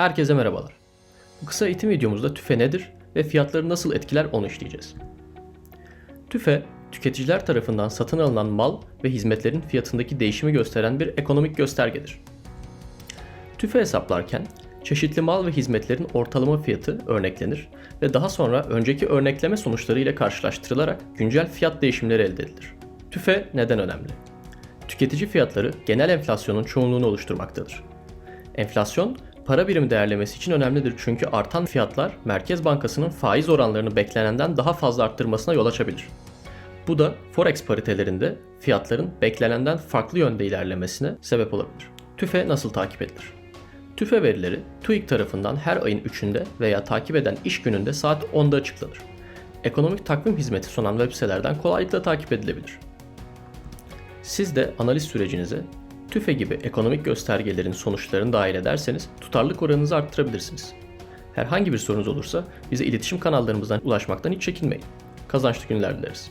Herkese merhabalar. Bu kısa eğitim videomuzda tüfe nedir ve fiyatları nasıl etkiler onu işleyeceğiz. Tüfe, tüketiciler tarafından satın alınan mal ve hizmetlerin fiyatındaki değişimi gösteren bir ekonomik göstergedir. Tüfe hesaplarken çeşitli mal ve hizmetlerin ortalama fiyatı örneklenir ve daha sonra önceki örnekleme sonuçları ile karşılaştırılarak güncel fiyat değişimleri elde edilir. Tüfe neden önemli? Tüketici fiyatları genel enflasyonun çoğunluğunu oluşturmaktadır. Enflasyon para birimi değerlemesi için önemlidir çünkü artan fiyatlar Merkez Bankası'nın faiz oranlarını beklenenden daha fazla arttırmasına yol açabilir. Bu da forex paritelerinde fiyatların beklenenden farklı yönde ilerlemesine sebep olabilir. TÜFE nasıl takip edilir? TÜFE verileri TÜİK tarafından her ayın 3'ünde veya takip eden iş gününde saat 10'da açıklanır. Ekonomik takvim hizmeti sunan web sitelerden kolaylıkla takip edilebilir. Siz de analiz sürecinize TÜFE gibi ekonomik göstergelerin sonuçlarını dahil ederseniz tutarlılık oranınızı arttırabilirsiniz. Herhangi bir sorunuz olursa bize iletişim kanallarımızdan ulaşmaktan hiç çekinmeyin. Kazançlı günler dileriz.